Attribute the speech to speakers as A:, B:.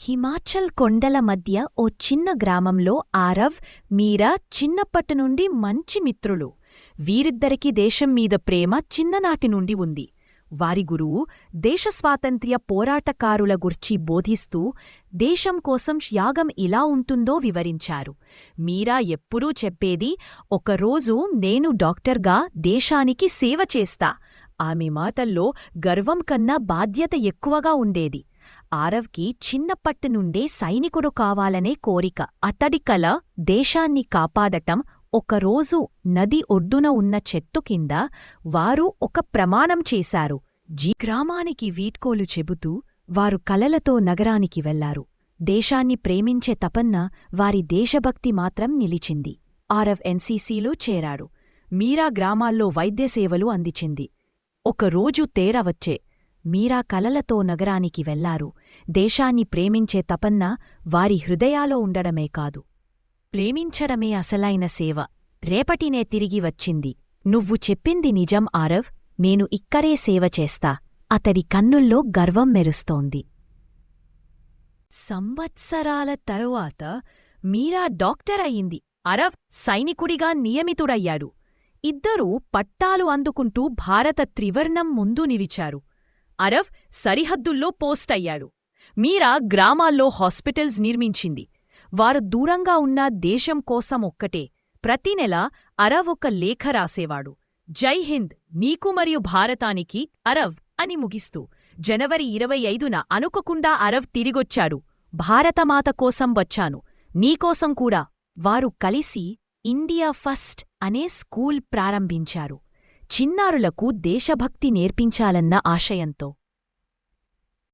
A: హిమాచల్ కొండల మధ్య ఓ చిన్న గ్రామంలో ఆరవ్ మీరా చిన్నప్పటి నుండి మంచి మిత్రులు. వీరిద్దరికీ దేశం మీద ప్రేమ చిన్ననాటి నుండి ఉంది. వారి గురువు దేశస్వాతంత్ర్య పోరాటకారుల గుర్చి బోధిస్తూ దేశం కోసం త్యాగం ఇలా ఉంటుందో వివరించారు. మీరా ఎప్పుడూ చెప్పేది ఒకరోజు నేను డాక్టర్గా దేశానికి సేవ చేస్తా ఆమె మాటల్లో గర్వం కన్నా బాధ్యత ఎక్కువగా ఉండేది. ఆరవ్కి చిన్నప్పటి నుండే సైనికుడు కావాలనే కోరిక. అతడి కల దేశాన్ని కాపాడటం ఒకరోజు నది ఒడ్డున ఉన్న చెట్టు కింద వారు ఒక ప్రమాణం చేశారు. జీ గ్రామానికి వీడ్కోలు చెబుతూ వారు కలలతో నగరానికి వెళ్ళారు. దేశాన్ని ప్రేమించే తపన్న వారి దేశభక్తి మాత్రం నిలిచింది. ఆరవ్ ఎన్సీసీలో చేరాడు. మీరా గ్రామాల్లో వైద్యసేవలు అందించింది. ఒకరోజు తేరవచ్చే వచ్చే. మీరా కలలతో నగరానికి వెళ్ళారు. దేశాన్ని ప్రేమించే తపన్న వారి హృదయాలో ఉండడమే కాదు. ప్రేమించడమే అసలైన సేవ. రేపటినే తిరిగి వచ్చింది. నువ్వు చెప్పింది నిజం ఆరవ్. నేను ఇక్కడే సేవ చేస్తా. అతడి కన్నుల్లో గర్వం మెరుస్తోంది. సంవత్సరాల తరువాత మీరా డాక్టర్ అయింది. అరవ్ సైనికుడిగా నియమితుడయ్యాడు. ఇద్దరూ పట్టాలు అందుకుంటూ భారత త్రివర్ణం ముందు నిలిచారు. అరవ్ సరిహద్దుల్లో పోస్ట్ అయ్యాడు. మీరా గ్రామాల్లో హాస్పిటల్స్ నిర్మించింది. వారు దూరంగా ఉన్న దేశం కోసం ఒక్కటే. ప్రతి నెల అరవ్ ఒక లేఖ రాసేవాడు. జై హింద్ నీకు మరియు భారతానికి అరవ్ అని ముగిస్తూ జనవరి ఇరవై ఐదున అనుకోకుండా అరవ్ తిరిగొచ్చాడు. భారతమాత కోసం వచ్చాను. నీకోసం కూడా. వారు కలిసి ఇండియా ఫస్ట్ అనే స్కూల్ ప్రారంభించారు. చిన్నారులకు దేశభక్తి నేర్పించాలన్న ఆశయంతో.